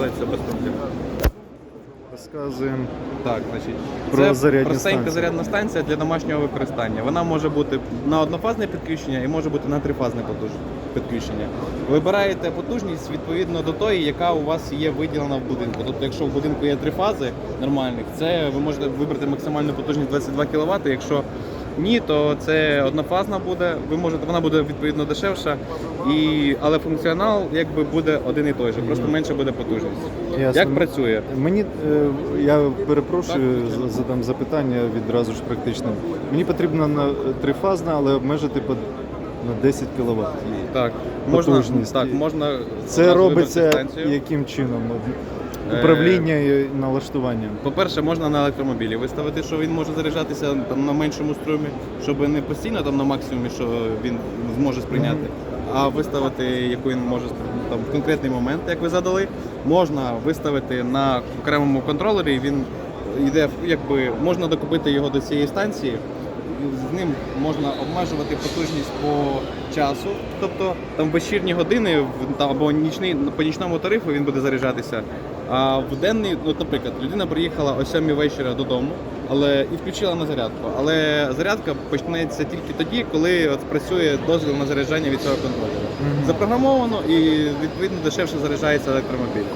без проблем. Розказуємо. Так, значить, Про це зарядні простенька станції. зарядна станція для домашнього використання. Вона може бути на однофазне підключення і може бути на трифазне підключення. Вибираєте потужність відповідно до тої, яка у вас є виділена в будинку. Тобто, якщо в будинку є три фази нормальних, це ви можете вибрати максимальну потужність 22 кВт. Якщо ні, то це однофазна буде. Ви можете, вона буде відповідно дешевша, і але функціонал якби буде один і той же, просто менше буде потужність. Ясно. Як працює? Мені е, я перепрошую, задам запитання відразу ж практично. Мені потрібно на трифазна, але обмежити по на 10 кВт. Так, можна, Потужність. так, можна Це одразу робиться вибрати станцію. яким чином? Е, Управління і налаштування. По-перше, можна на електромобілі виставити, що він може заряджатися там на меншому струмі, щоб не постійно там на максимумі, що він зможе сприйняти, а виставити, яку він може там в конкретний момент, як ви задали, можна виставити на окремому контролері. Він йде якби можна докупити його до цієї станції. З ним можна обмежувати потужність по часу, тобто там вечірні години або нічний по нічному тарифу він буде заряджатися. А в денний, ну, наприклад, людина приїхала о 7 вечора додому, але і включила на зарядку. Але зарядка почнеться тільки тоді, коли от працює дозвіл на заряджання від цього контролера. Мгм. Запрограмовано і відповідно дешевше заряджається електромобіль.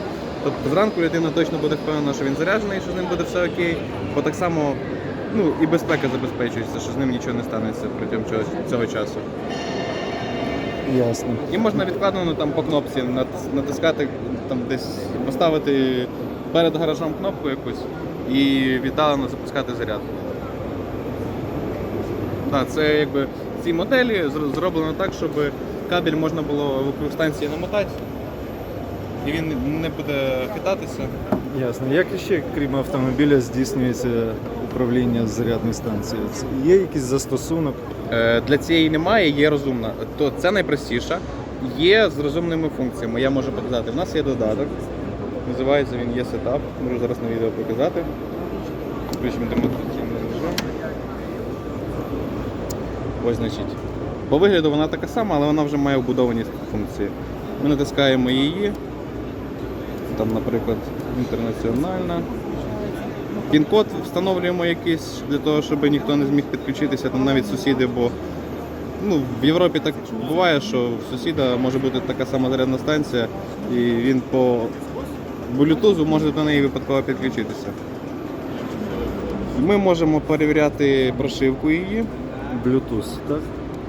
Тобто зранку людина точно буде впевнена, що він заряджений, що з ним буде все окей, бо так само ну, і безпека забезпечується, що з ним нічого не станеться протягом цього, цього часу. Ясно. І можна відкладено там по кнопці натискати, там десь поставити перед гаражом кнопку якусь і віддалено запускати зарядку. Так, це якби в цій моделі зроблено так, щоб кабель можна було вокруг станції намотати, і він не буде хитатися. Ясно. Як ще, крім автомобіля, здійснюється управління зарядної станції? Є якийсь застосунок? Е, Для цієї немає, є розумна. То це найпростіша. Є з розумними функціями. Я можу показати. У нас є додаток. Називається він є сетап. Можу зараз на відео показати. Включимо демонстраційний режим. Ось значить. По вигляду вона така сама, але вона вже має вбудовані функції. Ми натискаємо її. Там, наприклад, інтернаціональна. Пін-код встановлюємо якийсь для того, щоб ніхто не зміг підключитися, там навіть сусіди, бо ну, в Європі так буває, що в сусіда може бути така сама зарядна станція, і він по Bluetooth може до неї випадково підключитися. Ми можемо перевіряти прошивку її. Bluetooth, так?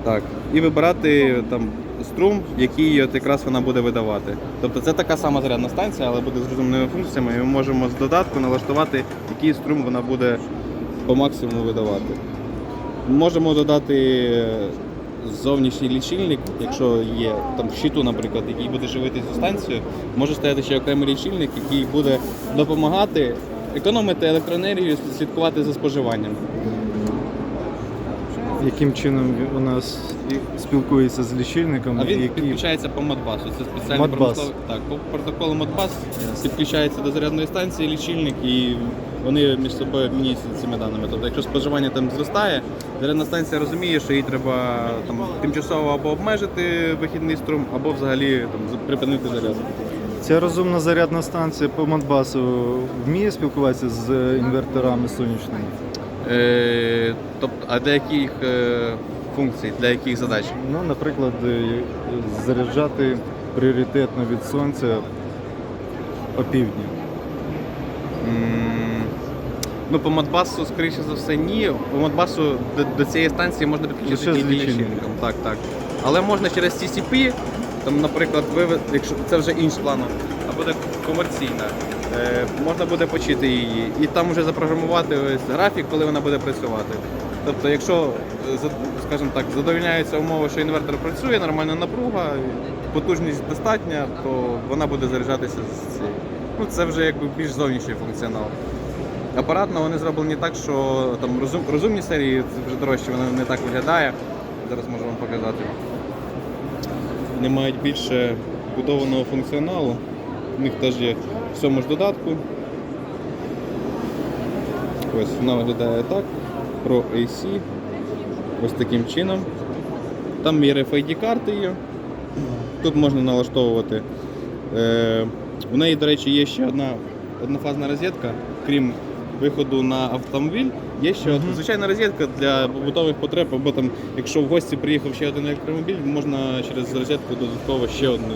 Так, і вибирати там струм, який от якраз вона буде видавати. Тобто це така сама зарядна станція, але буде з розумними функціями, і ми можемо з додатку налаштувати, який струм вона буде по максимуму видавати. Можемо додати зовнішній лічильник, якщо є там щиту, наприклад, який буде живити цю станцію, може стояти ще окремий лічильник, який буде допомагати економити електроенергію, слідкувати за споживанням. Яким чином у нас спілкується з лічильником? А він який... підключається по Модбасу. Це спеціальний промисловий так, по протоколу Modbus підключається до зарядної станції лічильник і вони між собою обмінюються цими даними. Тобто, якщо споживання там зростає, зарядна станція розуміє, що їй треба там тимчасово або обмежити вихідний струм, або взагалі там припинити заряд. Ця розумна зарядна станція по Модбасу вміє спілкуватися з інверторами сонячними? Е, тобто, а для яких е, функцій, для яких задач? Ну, наприклад, е, заряджати пріоритетно від сонця опівдні. Ну, по Модбасу, скоріше за все, ні. По Модбасу до, до цієї станції можна підключити тільки лічильником. Так, так. Але можна через TCP, там, наприклад, ви, якщо це вже інш плану, а буде комерційна. Е, можна буде почити її і там вже запрограмувати ось графік, коли вона буде працювати. Тобто, якщо, е, скажімо так, задовольняються умови, що інвертор працює, нормальна напруга, потужність достатня, то вона буде заряджатися з цієї. Ну, це вже якби більш зовнішній функціонал. Апаратно вони зроблені так, що там розум, розумні серії вже дорожче, воно не так виглядає. Зараз можу вам показати. Вони мають більше будованого функціоналу. У них теж є в цьому ж додатку. Ось вона виглядає так. Pro AC. Ось таким чином. Там є RFID карти є. Тут можна налаштовувати е, У неї, до речі, є ще одна однофазна розетка, крім виходу на автомобіль. Є ще одна звичайна розетка для побутових потреб, або там, якщо в гості приїхав ще один електромобіль, можна через розетку додатково ще одну.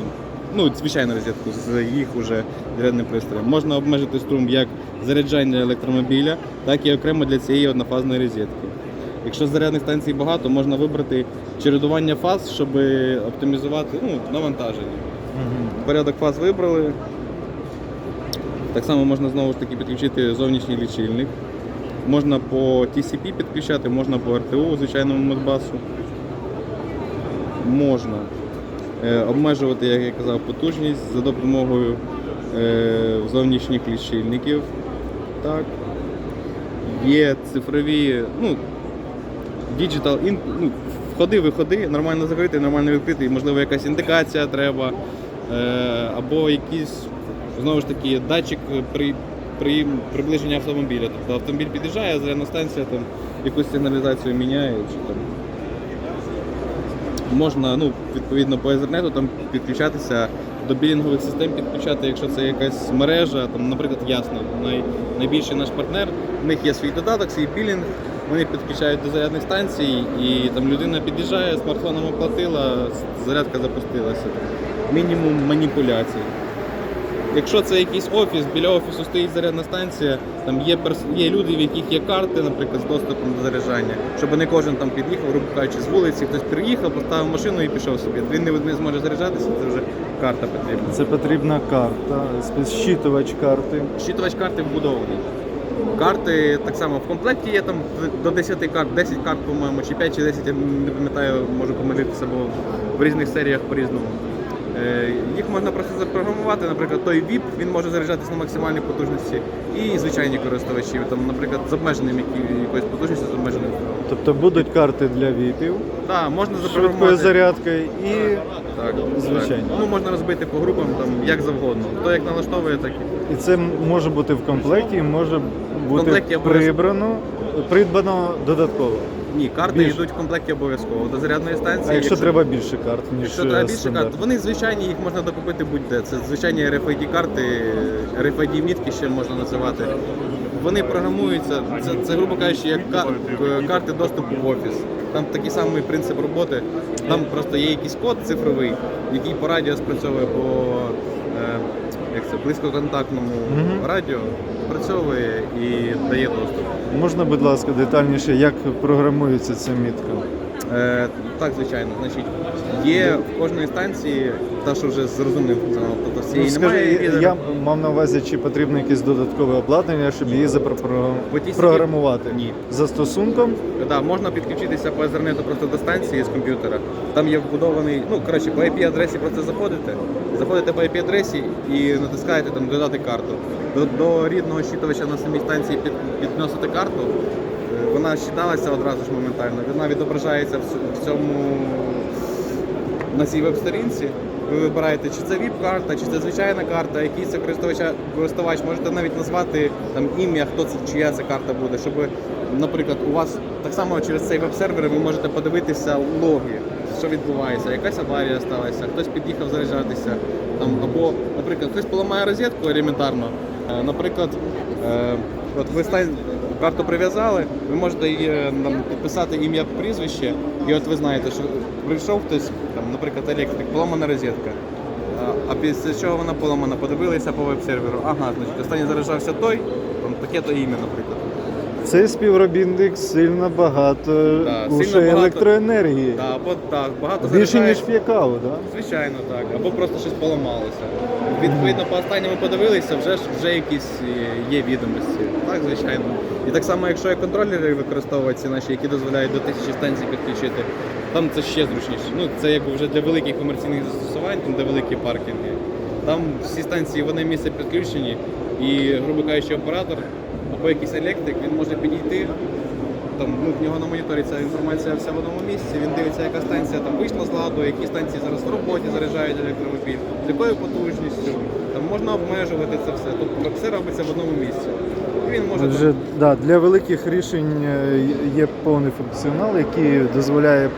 Ну, звичайну розетку з їх уже зарядним пристроєм. Можна обмежити струм як заряджання електромобіля, так і окремо для цієї однофазної розетки. Якщо зарядних станцій багато, можна вибрати чередування фаз, щоб оптимізувати ну, навантаження. Порядок фаз вибрали. Так само можна знову ж таки підключити зовнішній лічильник. Можна по TCP підключати, можна по RTU звичайному модбасу. Можна обмежувати, як я казав, потужність за допомогою е, зовнішніх лічильників. Так. Є цифрові, ну, in, ну, входи, виходи, нормально закритий, нормально відкритий, можливо, якась індикація треба, е, або якийсь, знову ж таки, датчик при, при приближенні автомобіля. Тобто автомобіль під'їжджає, зарядна станція там якусь сигналізацію міняє. Чи, там. Можна ну, відповідно по Ethernet там підключатися до білінгових систем, підключати, якщо це якась мережа, там, наприклад, ясно, най, найбільший наш партнер, в них є свій додаток, свій білінг, вони підключають до зарядних станцій, і там людина під'їжджає, смартфоном оплатила, зарядка запустилася. Мінімум маніпуляцій. Якщо це якийсь офіс, біля офісу стоїть зарядна станція, там є перс- є люди, в яких є карти, наприклад, з доступом до заряджання, щоб не кожен там під'їхав, грубо кажучи, з вулиці, хтось приїхав, поставив машину і пішов собі. Він не, зможе заряджатися, це вже карта потрібна. Це потрібна карта, щитувач карти. Щитувач карти вбудований. Карти так само в комплекті є там до 10 карт, 10 карт, по-моєму, чи 5, чи 10, я не пам'ятаю, можу помилитися, бо в різних серіях по-різному. Е, Їх можна просто запрограмувати, наприклад, той VIP, він може заряджатися на максимальній потужності, і звичайні користувачі, там, наприклад, з обмеженим якоюсь потужністю, з обмеженим. Тобто будуть карти для віпів, Так, можна швидкою зарядкою і, Так, Звичайно. Так. Ну, можна розбити по групам там, як завгодно. Хто як налаштовує, так і. і це може бути в комплекті, і може бути комплекті обов'язково. прибрано, придбано додатково. Ні, карти Більше. йдуть в комплекті обов'язково до зарядної станції. А якщо треба більше карт, ніж Якщо треба більше стандарт? карт, вони звичайні, їх можна докупити будь-де. Це звичайні RFID карти, RFID мітки ще можна називати. Вони програмуються, це, це грубо кажучи, як е, карти доступу в офіс. Там такий самий принцип роботи. Там просто є якийсь код цифровий, який по радіо спрацьовує по е, як це, близькоконтактному Мгм. радіо, працьовує і дає доступ. Можна, будь ласка, детальніше, як програмується ця мітка? Е, так, звичайно. Значить, є в кожної станції, та що вже зрозумів функціонал, тобто Ну, немає. скажи, лідера. я мав на увазі, чи потрібно якесь додаткове обладнання, щоб її По тій запрограмувати Ні. застосунком. Да, можна підключитися по Ethernet просто до станції з комп'ютера. Там є вбудований, ну коротше, по IP-адресі просто заходите, заходите по IP-адресі і натискаєте там додати карту. До, до рідного щитувача на самій станції під, підносите карту. е, Вона щиталася одразу ж моментально. Вона відображається в цьому на цій веб-сторінці. Ви вибираєте, чи це VIP-карта, чи це звичайна карта, який це користувача, користувач. Можете навіть назвати там ім'я, хто це, чия це карта буде, щоб, наприклад, у вас так само через цей веб-сервер ви можете подивитися логи, що відбувається, якась аварія сталася, хтось під'їхав заряджатися, там, або, наприклад, хтось поламає розетку елементарно. Е, Наприклад, е, от ви карту прив'язали, ви можете її там, підписати ім'я прізвище, і от ви знаєте, що прийшов хтось, там, наприклад, електрик, поламана розетка. А- після чого вона поламана, подивилися по веб-серверу. Ага, значить, останній заряджався той, там таке то ім'я, наприклад. Цей співробітник сильно багато Да, уже сильно багато. електроенергії. Да, або так, багато Більше ніж п'є каву, так? Звичайно, так. Або просто щось поламалося. Відповідно, по останньому подивилися, вже ж вже якісь е, є відомості. Так, звичайно. І так само, якщо є контролери використовуються наші, які дозволяють до тисячі станцій підключити, там це ще зручніше. Ну, це якби вже для великих комерційних застосувань, там де великі паркінги. Там всі станції вони місце підключені, і, грубо кажучи, оператор або якийсь електрик, він може підійти. Там ну, в нього на моніторі ця інформація вся в одному місці. Він дивиться, яка станція там вийшла з ладу, які станції зараз в роботі заряджають електромобіль, з якою потужністю. Там можна обмежувати це все. Тобто все робиться в одному місці. І він може Вже да, для великих рішень е, є повний функціонал, який дозволяє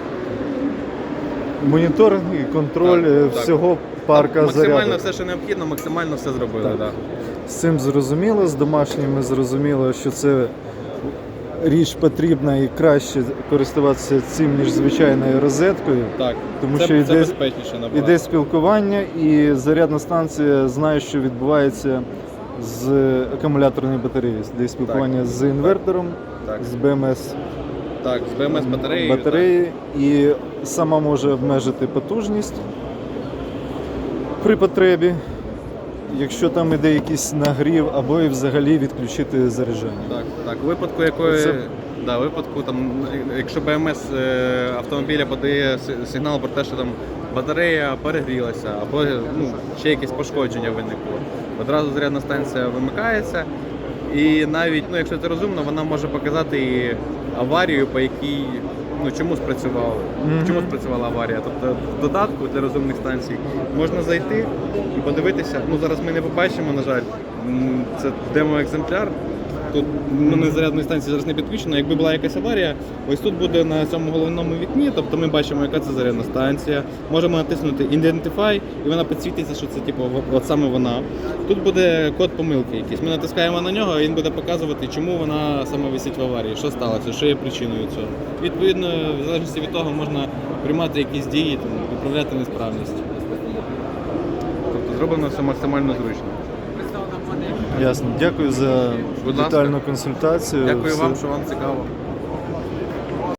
моніторинг і контроль Так, е, так. всього парка максимально заряду. все, що необхідно, максимально все зробили. Так. Да. З цим зрозуміло, з домашніми зрозуміло, що це річ потрібна і краще користуватися цим, ніж звичайною розеткою. Так, Тому це, що це йде- безпечніше набагато. Іде спілкування, і зарядна станція знає, що відбувається з акумуляторною батареєю, де спілкування з інвертором, Так. з БМС Так, з БМС батареєю. батареї і сама може обмежити потужність при потребі, якщо там іде якийсь нагрів, або і взагалі відключити заряджання. Так, так. У випадку якої. Це- Да, у випадку, там, якщо БМС е, автомобіля подає сигнал про те, що там батарея перегрілася, або ну, ще якесь пошкодження виникло, одразу зарядна станція вимикається. І навіть, ну, якщо це розумно, вона може показати і аварію, по якій ну, чому спрацювала, Мгм. чому спрацювала аварія. Тобто в додатку для розумних станцій можна зайти і подивитися. Ну зараз ми не побачимо, на жаль, це демо-екземпляр. Тут ну, не зарядної станції зараз не підключено. Якби була якась аварія, ось тут буде на цьому головному вікні, тобто ми бачимо, яка це зарядна станція. Можемо натиснути Identify, і вона підсвітиться, що це типу от саме вона. Тут буде код помилки якийсь. Ми натискаємо на нього, і він буде показувати, чому вона саме висить в аварії, що сталося, що є причиною цього. Відповідно, в залежності від того можна приймати якісь дії, там, виправляти несправність. Тобто зроблено все максимально зручно. Ясно. Дякую за Будь ласка. детальну консультацію. Дякую Все. вам, що вам цікаво.